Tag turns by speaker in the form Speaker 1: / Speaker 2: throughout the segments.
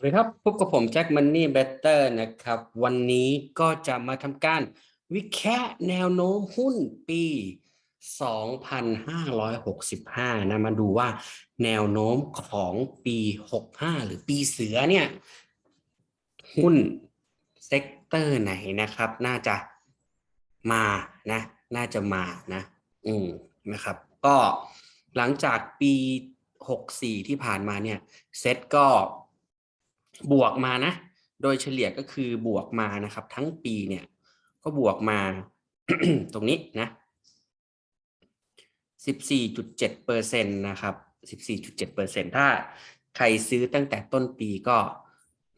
Speaker 1: สวัสดีครับพบกับผมแจ็คมันนี่เบเตอร์นะครับ วันนี้ก็จะมาทำการวิเคราะห์แนวโน้มหุ้นปี 2565 นะมาดูว่าแนวโน้มของปี 65 หรือปีเสือเนี่ย หุ้นเซกเตอร์ไหนนะครับ น่าจะมานะ น่าจะมานะ อืมนะครับ ก็หลังจากปี 64 ที่ผ่านมาเนี่ย เซ็ตก็ บวกมานะ โดยเฉลี่ยก็คือบวกมานะครับ ทั้งปีเนี่ย ก็บวกมาตรงนี้นะ14.7เปอร์เซ็นต์นะครับ 14.7เปอร์เซ็นต์ถ้าใครซื้อตั้งแต่ต้นปีก็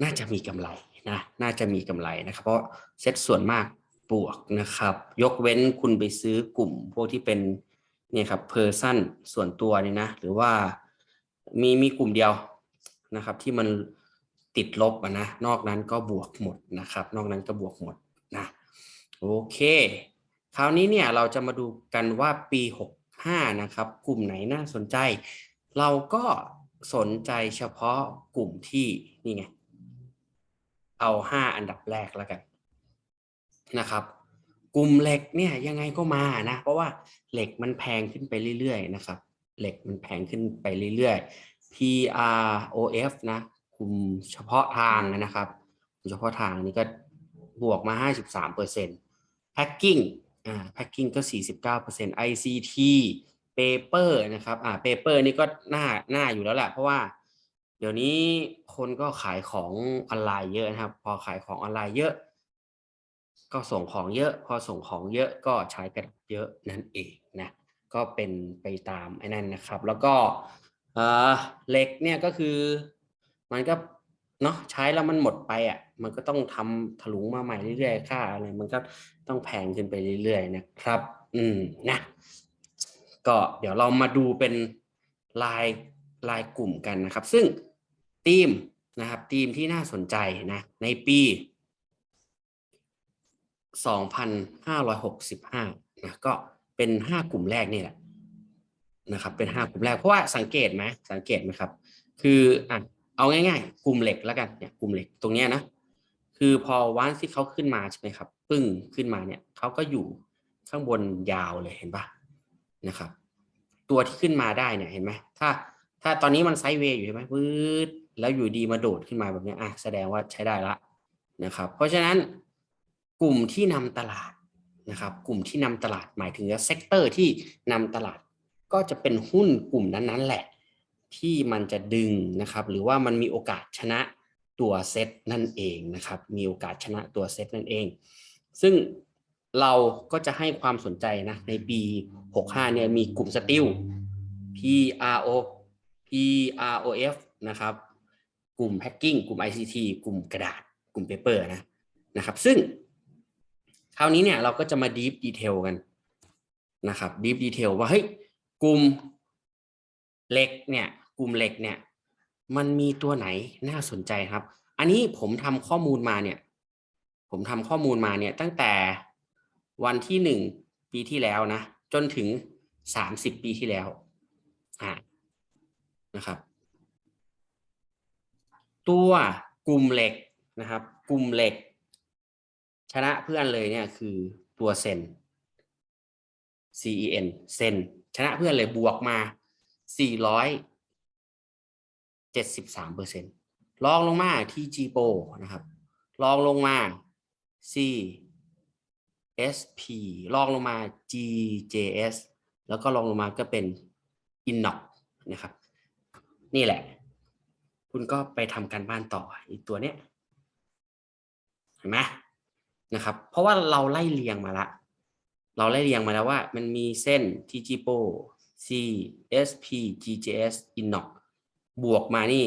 Speaker 1: น่าจะมีกำไรนะ น่าจะมีกำไรนะครับ เพราะเซ็ตส่วนมากบวกนะครับ ยกเว้นคุณไปซื้อกลุ่มพวกที่เป็นเนี่ยครับเพอร์ซันส่วนตัวนี่นะ หรือว่ามีมีกลุ่มเดียวนะครับ ที่มัน ติดลบอะนะ นอกนั้นก็บวกหมดนะครับ นอกนั้นก็บวกหมดนะโอเค คราวนี้เนี่ยเราจะมาดูกันว่าปี 65 นะครับ กลุ่มไหนน่าสนใจ เราก็สนใจเฉพาะกลุ่มที่นี่ไง เอา 5 อันดับแรกแล้วกันนะครับ กลุ่มเหล็กเนี่ยยังไงก็มานะ เพราะว่าเหล็กมันแพงขึ้นไปเรื่อยๆนะครับ เหล็กมันแพงขึ้นไปเรื่อยๆ PROF นะ กลุ่มเฉพาะทางนะครับกลุ่มเฉพาะทางนี่ก็บวกมา 53เปอร์เซ็นต์ Packing อ่า Packing ก็ 49เปอร์เซ็นต์ ICT Paper นะครับอ่า Paper นี่ก็น่าน่าอยู่แล้วแหละเพราะว่าเดี๋ยวนี้คนก็ขายของออนไลน์เยอะนะครับ พอขายของออนไลน์เยอะ ก็ส่งของเยอะ พอส่งของเยอะก็ใช้กระดาษเยอะนั่นเองนะ ก็เป็นไปตามไอ้นั่นนะครับ แล้วก็เอ่อเหล็กเนี่ยก็คือ มันก็เนาะใช้แล้วมันหมดไปอะ มันก็ต้องทำถลุงมาใหม่เรื่อยๆค่าอะไรมันก็ต้องแพงขึ้นไปเรื่อยๆนะครับ อืมนะก็เดี๋ยวเรามาดูเป็นลายลายกลุ่มกันนะครับ ซึ่งทีมนะครับทีมที่น่าสนใจนะในปี 2,565นะก็เป็น 5 กลุ่มแรกนี่แหละนะครับ เป็น 5 กลุ่มแรกเพราะว่าสังเกตไหมสังเกตไหมครับ คืออะ เอาง่ายๆ กลุ่มเหล็กแล้วกันเนี่ยกลุ่มเหล็กตรงเนี้ยนะคือพอวันที่เขาขึ้นมาใช่ไหมครับ ปึ้งขึ้นมาเนี่ยเขาก็อยู่ข้างบนยาวเลยเห็นปะนะครับ ตัวที่ขึ้นมาได้เนี่ยเห็นไหมถ้าถ้าตอนนี้มันไซด์เวย์อยู่ใช่ไหมวืดแล้วอยู่ดีมาโดดขึ้นมาแบบนี้อะแสดงว่าใช้ได้ละนะครับ เพราะฉะนั้นกลุ่มที่นำตลาดนะครับ กลุ่มที่นำตลาดหมายถึงเซกเตอร์ที่นำตลาดก็จะเป็นหุ้นกลุ่มนั้นๆแหละ ที่มันจะดึงนะครับ หรือว่ามันมีโอกาสชนะตัวเซตนั่นเองนะครับ มีโอกาสชนะตัวเซตนั่นเอง ซึ่งเราก็จะให้ความสนใจนะในปี 65 เนี่ยมีกลุ่มสติล PRO PROF นะครับ กลุ่มแพ็คกิ้งกลุ่ม ICT กลุ่มกระดาษ กลุ่มเปเปอร์นะนะครับ ซึ่งคราวนี้เนี่ยเราก็จะมา deep detail กันนะครับ deep detail ว่าเฮ้ยกลุ่มเหล็กเนี่ย กลุ่มเหล็กเนี่ย มันมีตัวไหนน่าสนใจครับ อันนี้ผมทำข้อมูลมาเนี่ย ผมทำข้อมูลมาเนี่ยตั้งแต่วันที่หนึ่งปีที่แล้วนะ จนถึงสามสิบปีที่แล้วอ่านะครับ ตัวกลุ่มเหล็กนะครับ กลุ่มเหล็ก ชนะเพื่อนเลยเนี่ยคือตัวเซน CEN เซนชนะเพื่อนเลยบวกมา 473เปอร์เซ็นต์ลองลงมา TG Pro นะครับ ลองลงมา CSP ลองลงมา GJS แล้วก็ลองลงมาก็เป็น Innox นะครับ นี่แหละ คุณก็ไปทำการบ้านต่ออีกตัวเนี้ยเห็นไหมนะครับ เพราะว่าเราไล่เรียงมาละ เราไล่เรียงมาแล้วว่า มันมีเส้น TGPO CSP GJS Innox บวกมานี่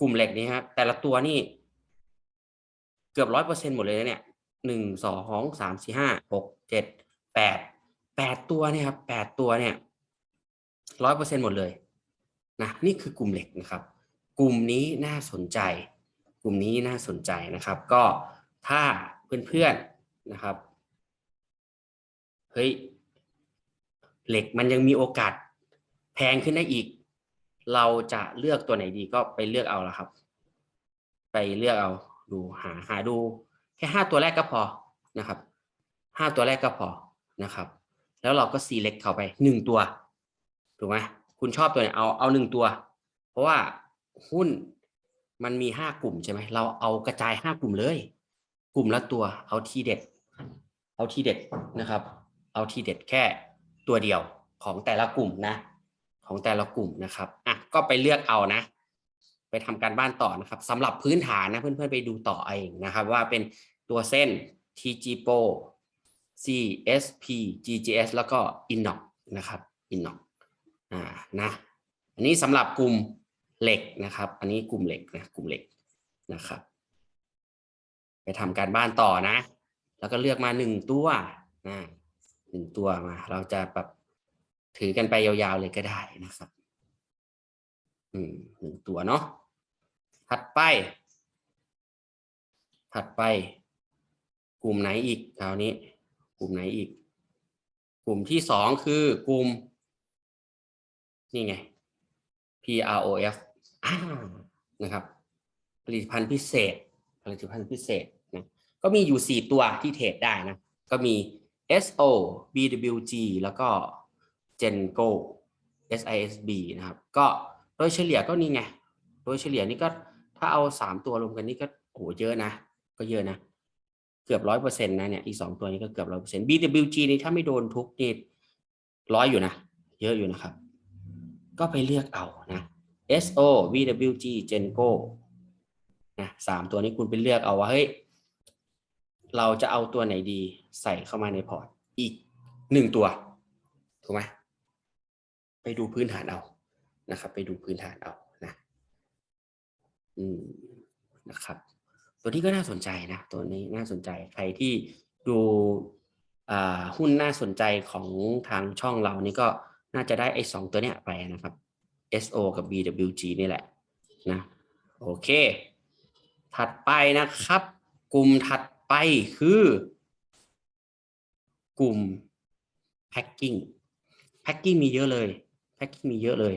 Speaker 1: กลุ่มเหล็กนี้ครับแต่ละตัวนี่ เกือบร้อยเปอร์เซ็นหมดเลยนะเนี่ยหนึ่งสองสามสี่ห้าหกเจ็ดแปดแปดตัวเนี่ยครับแปดตัวเนี่ยร้อยเปอร์เซ็นหมดเลยนะนี่คือกลุ่มเหล็กนะครับ กลุ่มนี้น่าสนใจ กลุ่มนี้น่าสนใจนะครับ ก็ถ้าเพื่อนๆนะครับเฮ้ยเหล็กมันยังมีโอกาสแพงขึ้นได้อีก เราจะเลือกตัวไหนดีก็ไปเลือกเอาละครับ ไปเลือกเอาดูหาหาดู แค่ห้าตัวแรกก็พอนะครับห้าตัวแรกก็พอนะครับ แล้วเราก็ select เข้าไปหนึ่งตัวถูกไหมคุณชอบตัวไหนเอาเอาหนึ่งตัว เพราะว่าหุ้นมันมีห้ากลุ่มใช่ไหมเราเอากระจายห้ากลุ่มเลย กลุ่มละตัวเอาทีเด็ด เอาทีเด็ดนะครับ เอาทีเด็ดแค่ตัวเดียวของแต่ละกลุ่มนะ ของแต่ละกลุ่มนะครับอะ ก็ไปเลือกเอานะ ไปทำการบ้านต่อนะครับสำหรับพื้นฐานนะเพื่อนๆไปดูต่อเองนะครับ ว่าเป็นตัวเส้น TGPO CSP GGS แล้วก็ Inox นะครับ Inox อ่านะอันนี้สำหรับกลุ่มเหล็กนะครับ อันนี้กลุ่มเหล็กนะกลุ่มเหล็กนะครับ ไปทำการบ้านต่อนะ แล้วก็เลือกมาหนึ่งตัวนะหนึ่งตัวมา เราจะแบบถือกันไปยาวๆเลยก็ได้นะครับ หนึ่งตัวเนาะถัดไป ถัดไป กลุ่มไหนอีกคราวนี้ กลุ่มไหนอีก กลุ่มที่สองคือกลุ่ม นี่ไง PROF นะครับ ผลิตภัณฑ์พิเศษ ผลิตภัณฑ์พิเศษนะก็มีอยู่สี่ตัวที่เทรดได้นะ ก็มี SO BWG แล้วก็ Gengo SISB นะครับ ก็ โดยเฉลี่ยก็นี่ไง โดยเฉลี่ยนี่ก็ถ้าเอาสามตัวรวมกันนี่ก็โหเยอะนะ ก็เยอะนะ เกือบร้อยเปอร์เซ็นต์นะเนี่ยอีสองตัวนี้ก็เกือบร้อยเปอร์เซ็นต์ BWG นี่ถ้าไม่โดนทุกนี่ร้อยอยู่นะ เยอะอยู่นะครับ ก็ไปเลือกเอานะ SO VWG Genco นะสามตัวนี้คุณไปเลือกเอาว่าเฮ้ยเราจะเอาตัวไหนดีใส่เข้ามาในพอร์ตอีกหนึ่งตัว ถูกไหมไปดูพื้นฐานเอา นะครับ ไปดูพื้นฐานเอานะอืมนะครับ ตัวนี้ก็น่าสนใจนะตัวนี้น่าสนใจใครที่ดูอ่าหุ้นน่าสนใจของทางช่องเรานี่ก็น่าจะได้ไอ้สองตัวเนี้ยไปนะครับ SO กับ BWG นี่แหละนะโอเค ถัดไปนะครับ กลุ่มถัดไปคือ กลุ่ม packing packing มีเยอะเลย packing มีเยอะเลย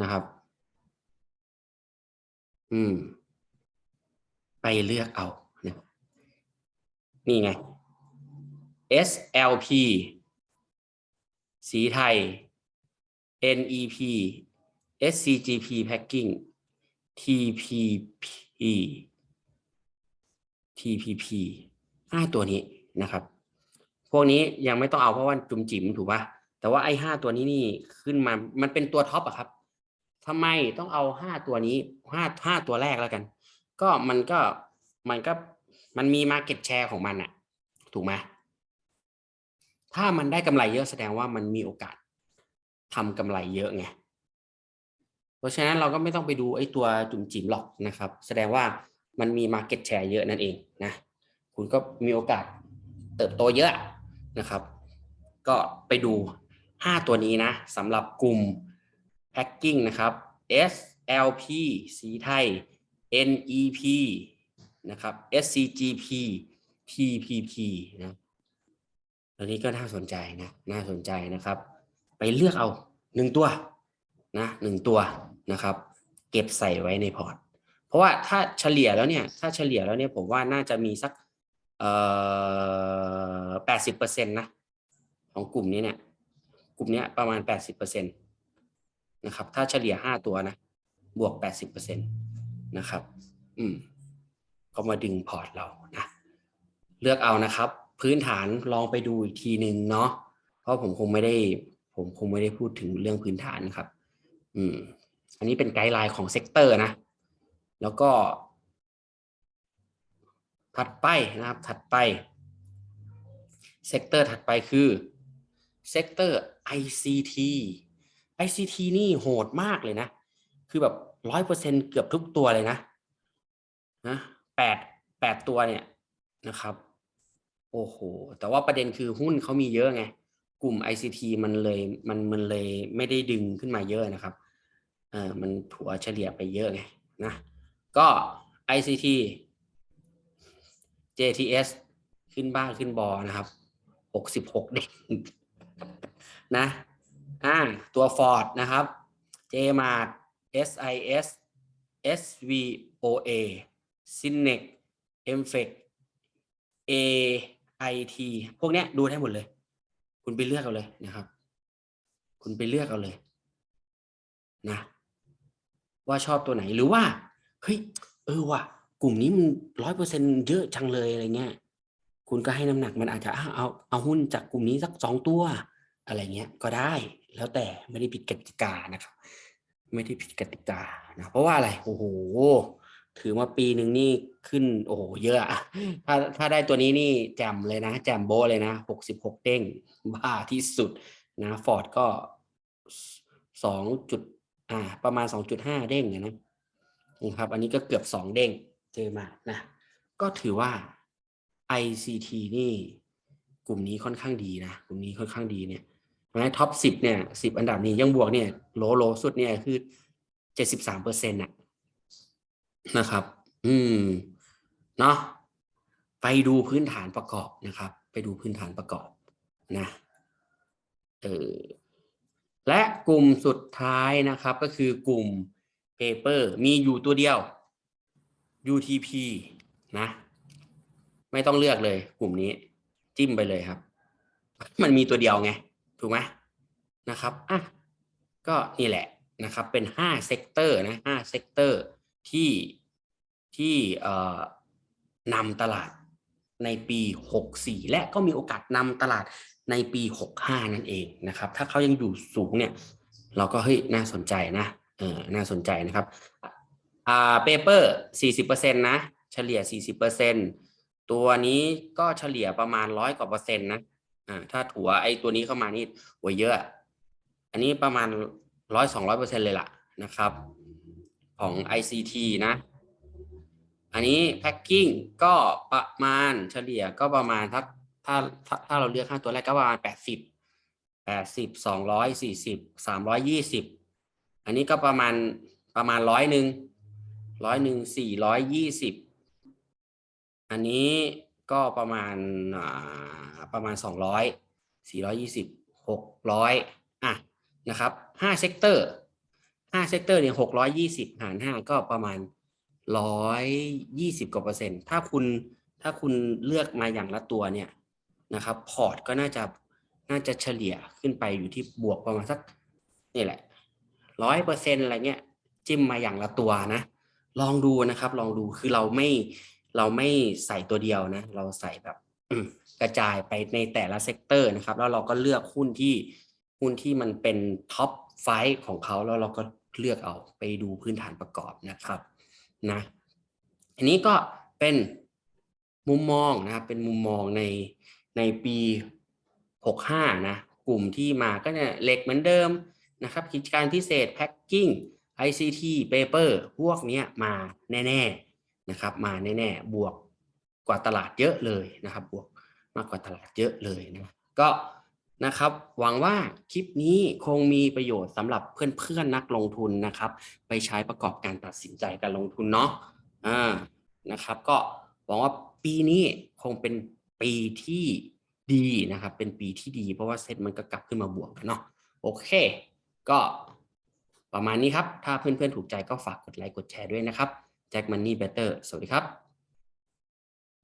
Speaker 1: นะครับ อืม ไปเลือกเอานะนี่ไง SLP สีไทย NEP SCGP Packing TPP TPP ห้าตัวนี้นะครับ พวกนี้ยังไม่ต้องเอาเพราะว่าจุ่มจิ๋มถูกปะแต่ว่าไอ้ห้าตัวนี้นี่ขึ้นมา มันเป็นตัวท็อปอะครับ ทำไมต้องเอาห้าตัวนี้ห้าห้าตัวแรกแล้วกัน ก็มันก็มันก็มันมี Market Share ของมันอะถูกไหมถ้ามันได้กำไรเยอะแสดงว่ามันมีโอกาสทำกำไรเยอะไงเพราะฉะนั้นเราก็ไม่ต้องไปดูไอ้ตัวจุ่มจิ๋มหรอกนะครับ แสดงว่ามันมี Market Share เยอะนั่นเองนะคุณก็มีโอกาสเติบโตเยอะนะครับ ก็ไปดู 5 ตัวนี้นะสำหรับกลุ่ม Packing นะครับ SLP สีไทย NEP นะครับ SCGP TPP นะตัวนี้ก็น่าสนใจนะ น่าสนใจนะครับ ไปเลือกเอาหนึ่งตัวนะหนึ่งตัวนะครับ เก็บใส่ไว้ในพอร์ต เพราะว่าถ้าเฉลี่ยแล้วเนี่ย ถ้าเฉลี่ยแล้วเนี่ยผมว่าน่าจะมีสักเอ่อแปดสิบเปอร์เซ็นต์นะ ของกลุ่มนี้เนี่ย กลุ่มนี้ประมาณแปดสิบเปอร์เซ็นต์ นะครับ ถ้าเฉลี่ยห้าตัวนะ บวกแปดสิบเปอร์เซ็นต์นะครับ อืม ก็มาดึงพอร์ตเรานะ เลือกเอานะครับ พื้นฐานลองไปดูอีกทีหนึ่งเนาะ เพราะผมคงไม่ได้ ผมคงไม่ได้พูดถึงเรื่องพื้นฐานนะครับ อืม อันนี้เป็นไกด์ไลน์ของเซกเตอร์นะ แล้วก็ ถัดไปนะครับ ถัดไป เซกเตอร์ถัดไปคือ เซกเตอร์ ICT ICT นี่โหดมากเลยนะ คือแบบร้อยเปอร์เซ็นเกือบทุกตัวเลยนะนะแปดแปดตัวเนี่ยนะครับ โอ้โห แต่ว่าประเด็นคือหุ้นเขามีเยอะไง กลุ่ม ICT มันเลยมันมันเลยไม่ได้ดึงขึ้นมาเยอะนะครับเออมันถัวเฉลี่ยไปเยอะไงนะก็ ICT JTS ขึ้นบ้านขึ้นบอนะครับหกสิบหกเด็กนะ อ่าตัว Ford นะครับ JMart SIS SVOA ซินเนกเอ็มเฟกเอไอทพวกเนี้ยดูได้หมดเลย คุณไปเลือกเอาเลยนะครับ คุณไปเลือกเอาเลยนะ ว่าชอบตัวไหนหรือว่าเฮ้ยเออว่ะกลุ่มนี้มันร้อยเปอร์เซ็นเยอะจังเลยอะไรเงี้ย คุณก็ให้น้ำหนักมันอาจจะเอาเอาเอาหุ้นจากกลุ่มนี้สักสองตัว อะไรเงี้ยก็ได้แล้วแต่ไม่ได้ผิดกติกานะครับ ไม่ได้ผิดกติกานะเพราะว่าอะไรโอ้โหถือมาปีหนึ่งนี่ขึ้นโอ้โหเยอะอะถ้าถ้าได้ตัวนี้นี่แจมเลยนะ แจมโบะเลยนะหกสิบหกเด้งบ้าที่สุดนะฟอร์ดก็สองจุดอ่าประมาณสองจุดห้าเด้งอะนะนะครับ อันนี้ก็เกือบสองเด้งเจอมานะ ก็ถือว่า ICT นี่ กลุ่มนี้ค่อนข้างดีนะ กลุ่มนี้ค่อนข้างดีเนี่ย นะท็อปสิบเนี่ยสิบอันดับนี้ยังบวกเนี่ยโลโลสุดเนี่ยคือเจ็ดสิบสามเปอร์เซ็นต์ะนะครับ อืม เนาะไปดูพื้นฐานประกอบนะครับ ไปดูพื้นฐานประกอบนะเออและกลุ่มสุดท้ายนะครับก็คือกลุ่ม paper มีอยู่ตัวเดียว UTP นะ ไม่ต้องเลือกเลย กลุ่มนี้ จิ้มไปเลยครับ มันมีตัวเดียวไง ถูกไหมนะครับอะก็นี่แหละนะครับเป็นห้าเซกเตอร์นะห้าเซกเตอร์ที่ที่นำตลาดในปี 64 และก็มีโอกาสนำตลาดในปี 65 นั่นเองนะครับ ถ้าเขายังอยู่สูงเนี่ย เราก็เฮ้ยน่าสนใจนะเออน่าสนใจนะครับอ่าเปเปอร์ 40%นะ เฉลี่ย 40%ตัวนี้ก็เฉลี่ยประมาณร้อยกว่าเปอร์เซ็นต์นะ อ่าถ้าถั่วไอ้ตัวนี้เข้ามานี่โวเยอะ อันนี้ประมาณร้อยสองร้อยเปอร์เซ็นเลยล่ะนะครับ ของ ICT นะ อันนี้แพ็คกิ้งก็ประมาณเฉลี่ยก็ประมาณถ้าถ้าถ้าถ้าเราเลือกห้าตัวแรกก็ประมาณแปดสิบแปดสิบสองร้อยสี่สิบสามร้อยยี่สิบอันนี้ก็ประมาณประมาณร้อยหนึ่งร้อยหนึ่งสี่ร้อยยี่สิบอันนี้ ก็ประมาณประมาณสองร้อยสี่ร้อยยี่สิบหกร้อยอะนะครับห้าเซกเตอร์ห้าเซกเตอร์เนี่ยหกร้อยยี่สิบหารห้าก็ประมาณร้อยยี่สิบกว่าเปอร์เซ็นต์ ถ้าคุณถ้าคุณเลือกมาอย่างละตัวเนี่ยนะครับพอร์ตก็น่าจะน่าจะเฉลี่ยขึ้นไปอยู่ที่บวกประมาณสักนี่แหละร้อยเปอร์เซ็นต์อะไรเงี้ยจิ้มมาอย่างละตัวนะ ลองดูนะครับ ลองดูคือเราไม่ เราไม่ใส่ตัวเดียวนะ เราใส่แบบกระจายไปในแต่ละเซกเตอร์นะครับ แล้วเราก็เลือกหุ้นที่หุ้นที่มันเป็นท็อปไฟของเขาแล้วเราก็เลือกเอาไปดูพื้นฐานประกอบนะครับนะอันนี้ก็เป็นมุมมองนะครับเป็นมุมมองในในปี 65 นะ กลุ่มที่มาก็เนี่ยเหล็กเหมือนเดิมนะครับ กิจการพิเศษแพ็คกิ้ง ICT Paper พวกนี้มาแน่ ๆ นะครับมาแน่ๆบวกกว่าตลาดเยอะเลยนะครับ บวกมากกว่าตลาดเยอะเลยนะก็นะครับหวังว่าคลิปนี้คงมีประโยชน์สำหรับเพื่อนๆนักลงทุนนะครับ ไปใช้ประกอบการตัดสินใจการลงทุนเนาะอ่านะครับ ก็หวังว่าปีนี้คงเป็นปีที่ดีนะครับ เป็นปีที่ดี เพราะว่าเซ็ตมันก็กลับขึ้นมาบวกกันเนาะโอเค ก็ประมาณนี้ครับ ถ้าเพื่อนๆถูกใจก็ฝากกดไลค์กดแชร์ด้วยนะครับ แจ็คมันนี่เบเตอร์สวัสดีครับ